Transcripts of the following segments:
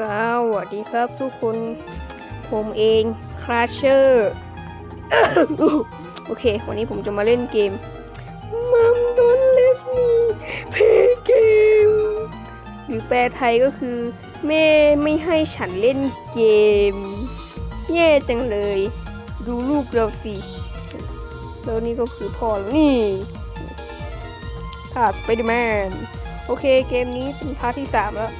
สวัสดีครับทุกคน ผมเองคราเชอร์โอเค วันนี้ผมจะมาเล่นเกมมัมดอนเลสมีเพย์เกม หรือแปลไทยก็คือ แม่ไม่ให้ฉันเล่นเกม แย่จังเลย ดูลูกเราสิ แล้วนี่ก็คือพ่อแล้วนี่ถาดไปดแมนโอเค เกมนี้เป็นพาร์ทที่สามแล้ว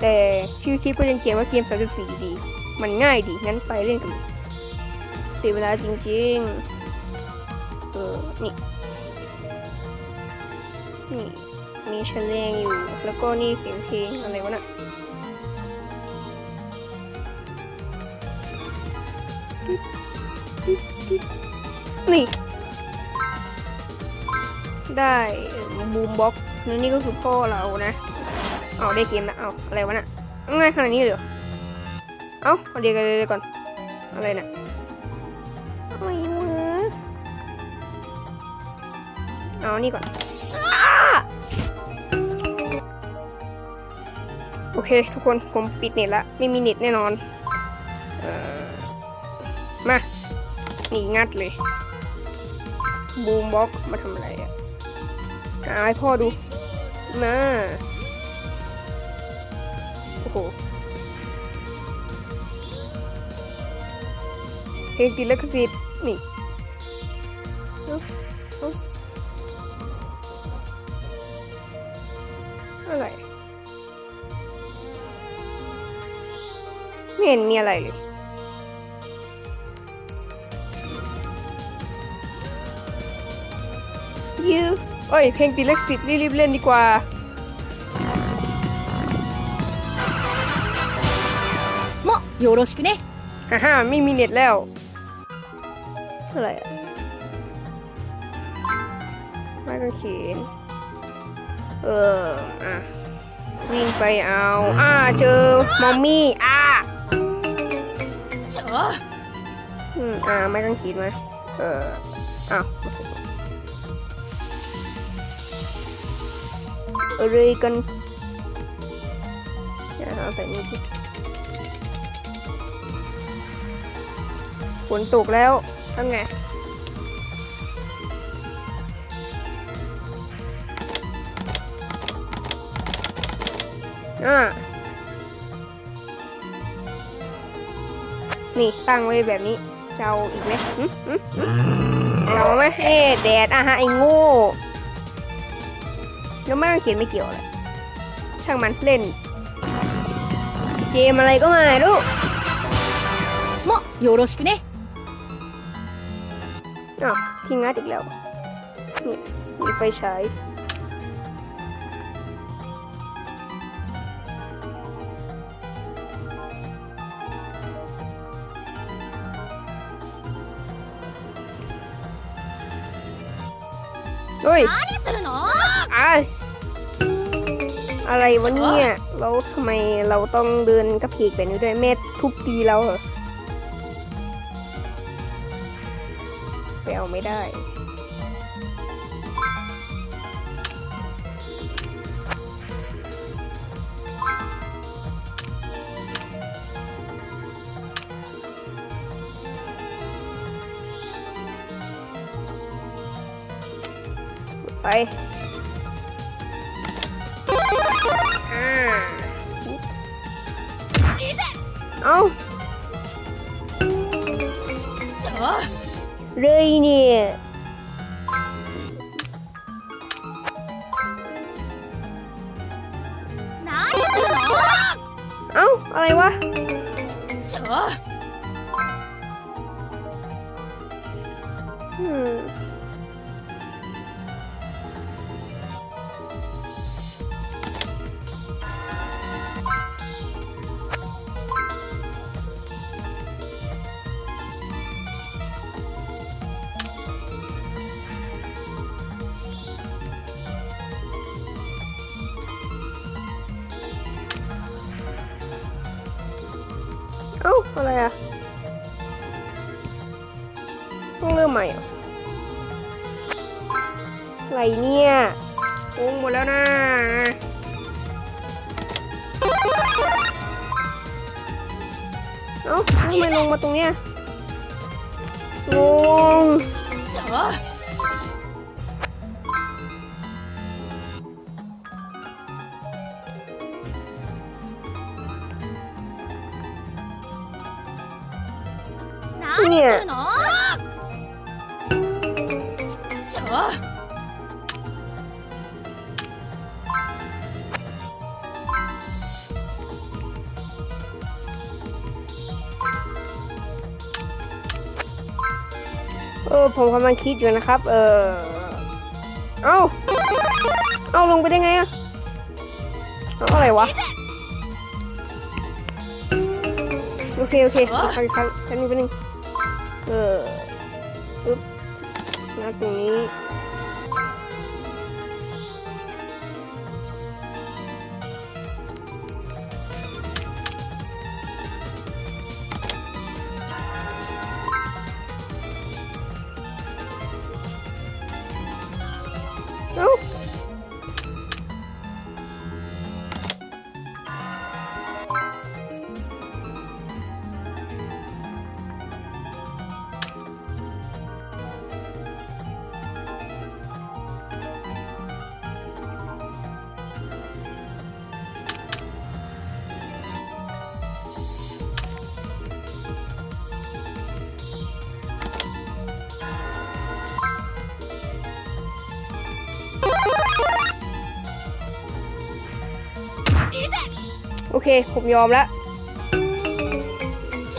แต่ชื่อคลิปก็ยังเขียนว่าเกม 34 ดี มันง่ายดี งั้นไปเล่นกันเสียเวลาจริงๆ เออ นี่ นี่ มีแฉลงอยู่ แล้วก็นี่เสียงเพลงอะไรวะน่ะนี่ ได้บูมบ็อกนี่นี่ก็คือพ่อเรานะ เอาได้เกมแล้วเอาอะไรวะน่ะง่ายขนาดนี้เลยเอาเอาเดี๋ยวกันเลยก่อน อะไรน่ะอะไรวะเอานี่ก่อน โอเค ทุกคนผมปิดเน็ตละไม่มีเน็ตแน่นอนมา นี่งัดเลย บูมบ็อกมาทำอะไรอะหาให้พ่อดู มา โอ้โหเพลงติดลิขสิทธิ์นี่อะไรไม่เห็นมีอะไรเลยยูเอ้ย เพลงติดลิขสิทธิ์รีบๆเล่นดีกว่า よろしくね ฮ่าฮ่าไม่มีเน็ตแล้วอะไรอะไม่ก็เขียนเออ อ่ะ วิ่งไปเอา อ่า เจอ มอมมี่ อ่า しょ อืม อ่า ไม่ต้องขีดมา เอออ้าวอะไรกันอย่าเอาใส่นี่สิ ฝนตกแล้วทำไง อ่า นี่ตั้งไว้แบบนี้จะเอาอีกไหมหึหึหึเราไหมเอ๊ะแดดอ่ะฮะไอ้โง่แล้วไม่ต้องเขียนไม่เกี่ยวเลยช่างมันเล่น เกมอะไรก็ไม่รู้ もよろしくね อ้าทิ้งงัดอีกแล้ว นี่มีไฟฉายเฮ้ยอะอะไรวะเนี่ย เราทำไมเราต้องเดินกระเพกแบบนี้ด้วยแม่ทุบตีเราเหรอ เอาไม่ได้ ไปอ่าเอาし類にเอ้า อะไรวะ อืม เอ้าอะไรอะต้องเริ่มใหม่อะไรเนี่ยโกงหมดแล้วนะเอ้าทำไมลงมาตรงเนี้ยงง เนี่ยเออผมกำลังคิดอยู่นะครับ เออเอาเอาลงไปได้ไงอะอะไรวะ โอเค โอเคครับครับแค่นี้ไปหนึ่ง เออปึ๊บนัดตรงนี้ เค ผมยอมแล้วそ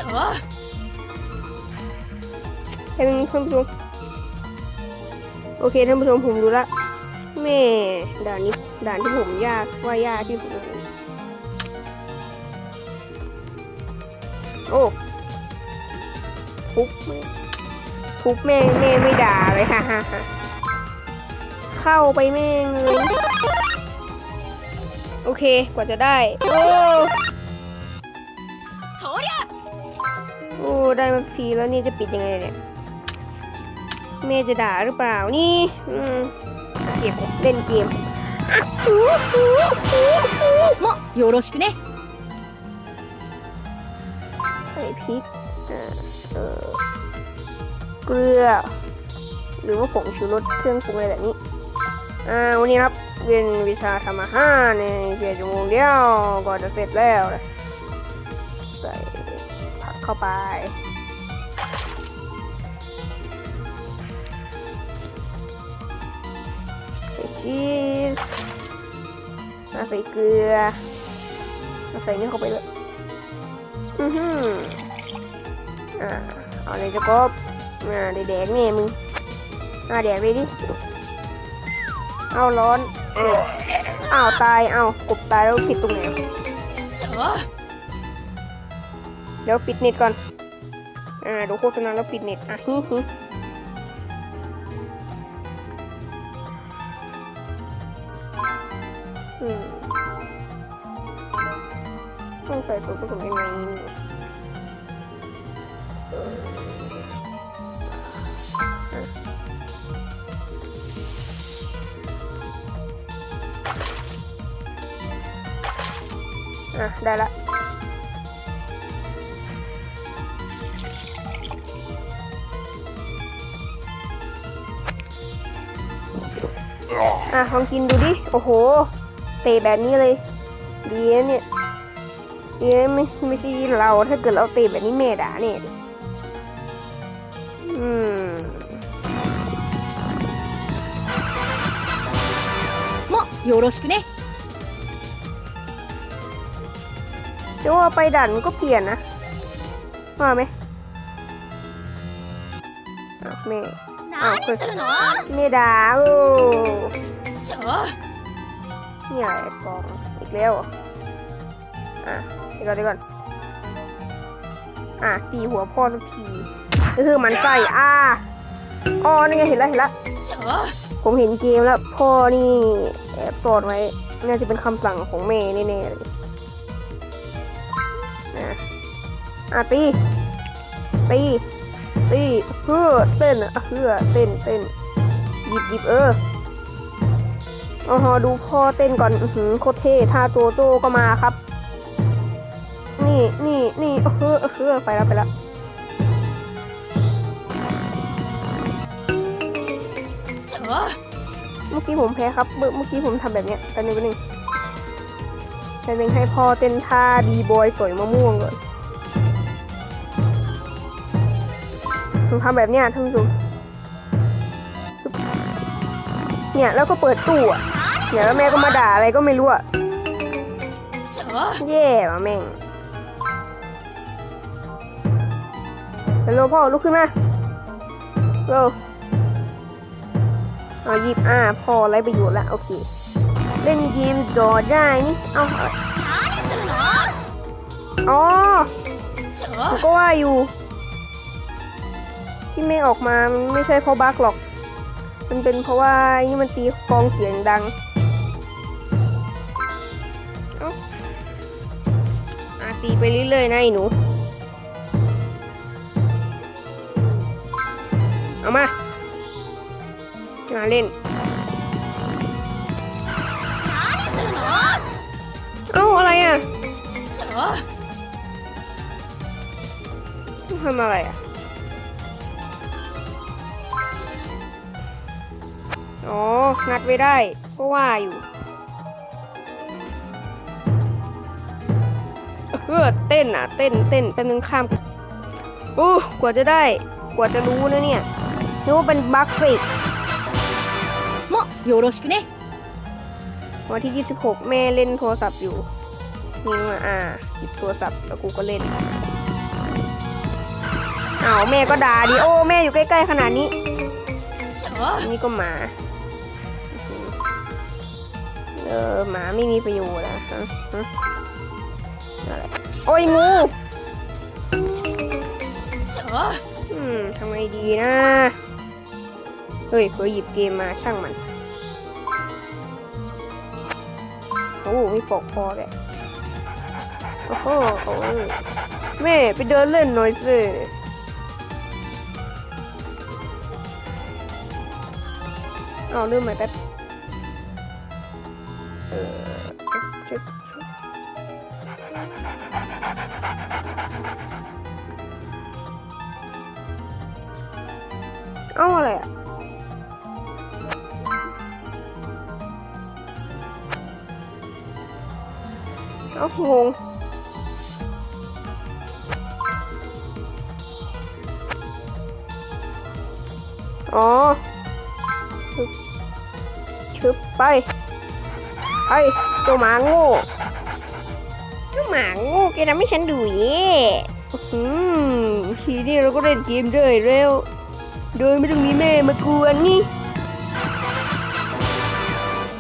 ให้ท่านผู้ชมโอเคท่านผู้ชมผมรู้ละแม่ด่านนี้ด่านที่ผมยากว่ายากที่สุดเลยโอ้ทุบแม่ทุบแม่แม่ไม่ด่าเลยฮ่าฮ่าฮ่าเข้าไปแม่งเลย โอเคกว่าจะได้ โอ้โอ้ได้มาฟีแล้วนี่จะปิดยังไงเนี่ยเมย์จะด่าหรือเปล่านี่อืมเก็บเล่นเกมโมโยโรชิคุเนะใส่พริกเออเกลือ หรือว่าผงชูรสเครื่องปรุงอะไรแบบนี้ อ่าวันนี้ครับเรียนวิชาทำอาหารในเพียชั่วโมงเดียวก็จะเสร็จแล้วนะใส่ผักเข้าไปใส่ชีสมาใส่เกลือมาใส่นี่เข้าไปเลยอือหืออ่าเอาเลยจะกบอ่าแดกๆนี่มึงอ่าแดกไปดิ เอาร้อนเอออ้าวตายเอากบตายแล้วผิดตรงไหนอะそเดี๋ยวปิดเน็ตก่อนอ่าดูโฆษณาแล้วปิดเน็ตอะฮิฮิอืมต้องใส่ตัวผสมยังไง อ่ะ ได้ละ อ่ะลองกินดูดิ โอ้โห เตะแบบนี้เลย ดีนะเนี่ยดีนะไม่ไม่ใช่เรา ถ้าเกิดเราเตะแบบนี้เมด่าเนี่ย อืม もよろしくね จะว่าไปด่านมันก็เปลี่ยนนะมาไหมอ้าวแม่อ้าวคุณเดาโอ้เนี่ยไอ้กองอีกแล้วอะเดี๋ยวก่อนเดี๋ยวก่อนอะตีหัวพ่อสักทีก็คือมันใส่อ่าอ๋อนี่ไงเห็นแล้วเห็นแล้วผมเห็นเกมแล้วพ่อนี่แอบตอดไว้น่าจะเป็นคำสั่งของแม่แน่ๆเลย อะตีตีตีเพื่อเต้นอะเพื่อเต้นเต้นหยิบหยิบเอออ๋อดูพ่อเต้นก่อนอือหือโคตรเท่ท่าโจโจก็มาครับ นี่นี่นี่เออเออไปแล้วไปแล้วเมื่อกี้ผมแพ้ครับ เมื่อกี้ผมทำแบบเนี้ยแต่หนึ่งหนึ่งแต่หนึ่งให้พ่อเต้นท่าบีบอยสวยมะม่วงก่อน ผมทำแบบเนี้ยท่านผู้ชมเนี่ยแล้วก็เปิดตู้อะเนี่ยแล้วแม่ก็มาด่าอะไรก็ไม่รู้อะเย่ว่ะแม่งฮัลโหลพ่อลุกขึ้นมาเร็วเอายิบอ่าพอไรประโยชน์ละโอเค เล่นเกมจอได้นี่ เอาอ๋อก็ว่าอยู่ ที่ไม่ออกมาไม่ใช่เพราะบั๊กหรอก มันเป็นเพราะว่านี่มันตีกองเสียงดังอาตีไปเรื่อยๆนะไอ้หนู เอามามาเล่น เอ้าอะไรอะทำอะไรอะ อ๋อ งัดไว้ได้ ก็ว่าอยู่เพื่อเต้นอะ เต้นเต้นแต่บนึงข้ามอู้กว่าจะได้ กว่าจะรู้นะเนี่ยนึกว่าเป็นบัคฟิกโมอยโรชิคุเนวันที่ 26 แม่เล่นโทรศัพท์อยู่นี่มาอ่าหยิบโทรศัพท์แล้วกูก็เล่นเอาแม่ก็ด่าดิโอ้แม่อยู่ใกล้ๆขนาดนี้นี่ก็มา เออหมาไม่มีประโยชน์นะฮะฮะอะไรโอ้ยงูอืมทำไงดีนะ เฮ้ยเคยหยิบเกมมาช่างมัน โอ้ไม่ปอกคอเลยโอ้โหโอ้แม่ไปเดินเล่นหน่อยสิเอาลืมไหมแป๊บ เอาอะไรอะเอางงอ๋อชึบชึบไปไปตัวหมาโง่เจ้าหมาโง่แกทำให้ฉันดูเย่อืมทีนี้เราก็เล่นเกมได้แล้ว โดยไม่ต้องมีแม่มากวนนี่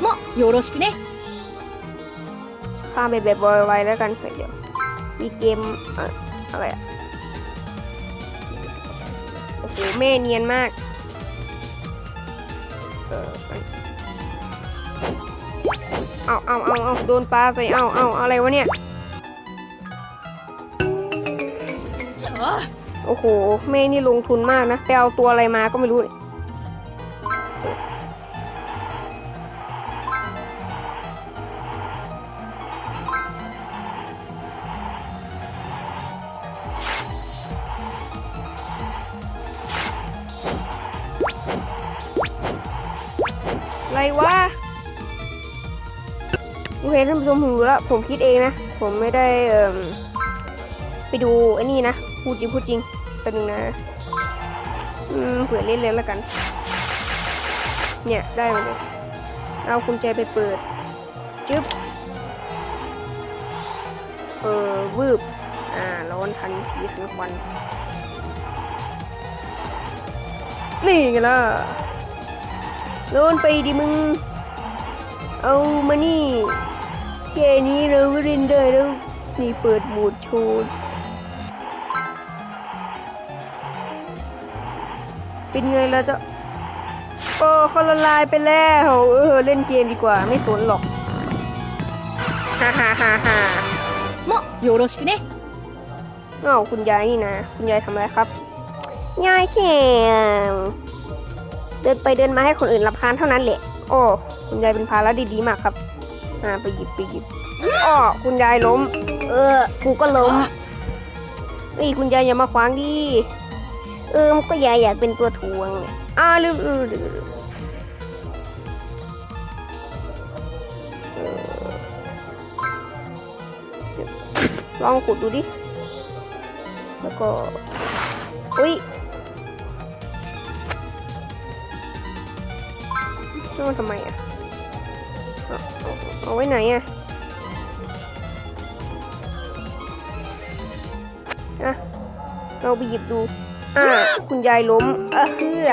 もよろしくね ข้ามไปแบบไวๆแล้วกันเดี๋ยว มีเกมอะอะไรอะโอ้โหแม่เนียนมาก เออไปเอาเอาเอาเอาโดนปลาใส่เอาเอาอะไรวะเนี่ย そう โ อ้โหแม่นี่ลงทุนมากนะไปเอาตัวอะไรมาก็ไม่รู้เนี่ยอะไรวะโอเคท่านผู้ชมผมรู้แล้วผมคิดเองนะ ผมไม่ได้ไปดูไอ้นี่นะพูดจริงพูดจริง แป๊บนึงนะอืมเผื่อเล่นเลยแล้วกัน เนี่ยได้มาเลย เอากุญแจไปเปิด จึ๊บ เออวืบ อ่า ร้อนทันทีทันควัน นี่ไงล่ะโดนไปดิมึง เอามานี่แค่นี้เราก็เล่นได้แล้ว นี่เปิดโหมดโชว์ เป็นไงล่ะจะโอ้คนละลายไปแล้วเออเล่นเกมดีกว่าไม่สนหรอกฮ่าฮ่าฮ่าฮ่าโมยโรชิคุเนะอ้าคุณยายนี่นะ คุณยายทำอะไรครับ ยายแข็งเดินไปเดินมาให้คนอื่นรับพานเท่านั้นแหละ โอ้คุณยายเป็นพาแล้วดีๆมากครับ อ่าไปหยิบไปหยิบอ้อคุณยายล้ม เออกูก็ล้มนี่คุณยายอย่ามาขวางดิ เออมันก็ยายอยากเป็นตัวถ่วงเนี่ยอ่าลืมลืมลืมลอลองขุดดูดิ แล้วก็ อุ้ยนี่มันทำไมอะเอาเอาเอาไว้ไหนอะอะเราไปหยิบดู คุณยายล้มเออเฮือ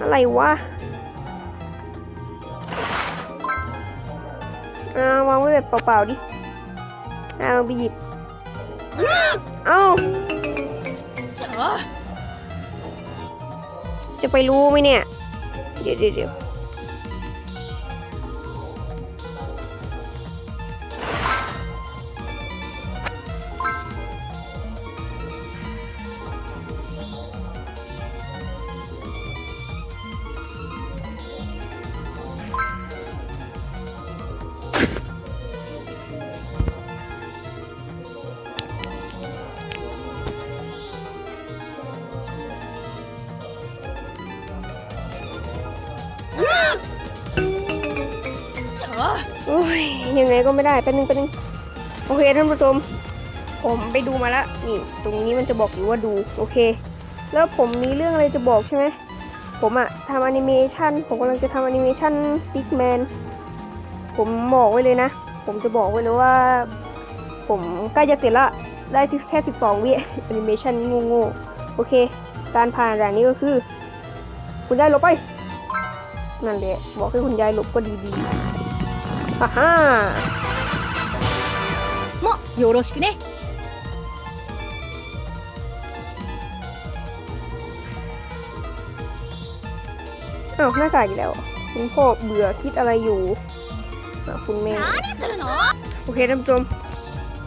อะไรวะอ่าวางไว้แบบเปล่าๆดิอ่าลไปหยิบเอ้าจะไปรู้ไหมเนี่ย เดี๋ยวเดี๋ยว ยังไงก็ไม่ได้แป๊บนึงแป๊บนึงโอเคท่านผู้ชม ผมไปดูมาแล้วนี่ตรงนี้มันจะบอกอยู่ว่าดูโอเค แล้วผมมีเรื่องอะไรจะบอกใช่ไหมผมอะทำแอนิเมชันผมกำลังจะทำแอนิเมชันสติ๊กแมนผมบอกไว้เลยนะ ผมจะบอกไว้เลยว่า ผมใกล้จะเสร็จละได้แค่ 12 วิแอนิเมชันโง่ๆโอเค การผ่านด่านนี้ก็คือ คุณยายหลบไป นั่นแหละบอกให้คุณยายหลบก็ดีๆ ฮ่าฮ่า もよろしくね อ้าวหน้ากากอีกแล้วเหรอคุณพ่อเบื่อคิดอะไรอยู่อ่ะคุณแม่ 何するの โอเคท่านผู้ชม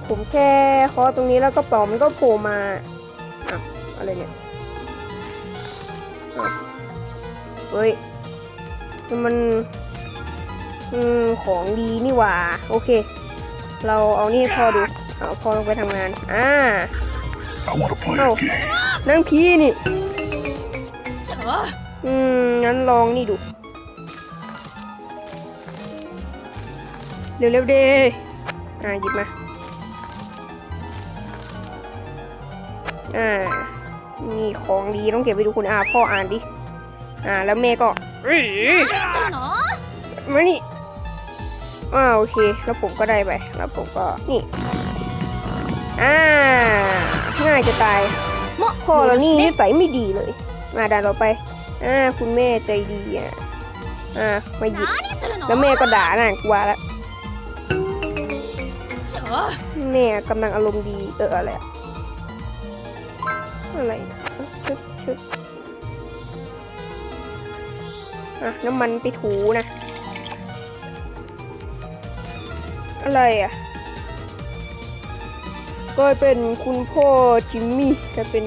ผมแค่เคาะตรงนี้แล้วก็ปล่องมันก็โผล่มาอ่ะอะไรเนี่ยอ่ะเฮ้ยนี่มัน อืม ของดีนี่หว่า โอเค เราเอานี่พอดู เอาพ่อลงไปทำงาน อ่าเอานั่งพี่นี่ อืม งั้นลองนี่ดู เร็วเร็วเดอ่า หยิบมา อ่ามีของดีต้องเก็บไปดูคุณอาพ่ออ่านดิ อ่า แล้วแม่ก็มานี่ อ่าโอเค แล้วผมก็ได้ไป แล้วผมก็นี่ อ่า ง่ายจะตายพ่อเรานี่นิสัยไม่ดีเลย มาด่าเราไป อ่า คุณแม่ใจดีอะ อ่า มาหยิบ แล้วแม่ก็ด่าน่ะกว่าละแม่กำลังอารมณ์ดี เอออะไรอะอะไรชึบชึบอะ น้ำมันไปถูนะ อะไรอะ ก็เป็นคุณพ่อจิมมี่จะเป็น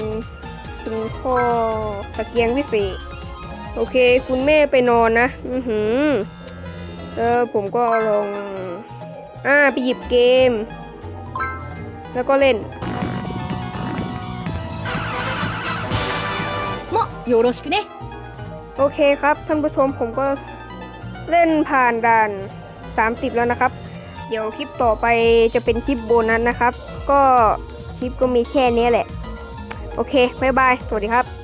คุณพ่อตะเกียงพิเศษ โอเค คุณแม่ไปนอนนะ อือหือเออผมก็ลง อ่า ไปหยิบเกม แล้วก็เล่นมโยโรชิคุเนโอเคครับ ท่านผู้ชมผมก็เล่นผ่านด่าน 30 แล้วนะครับ เดี๋ยวคลิปต่อไปจะเป็นคลิปโบนัสนะครับ ก็คลิปก็มีแค่นี้แหละ โอเค บ๊ายบาย สวัสดีครับ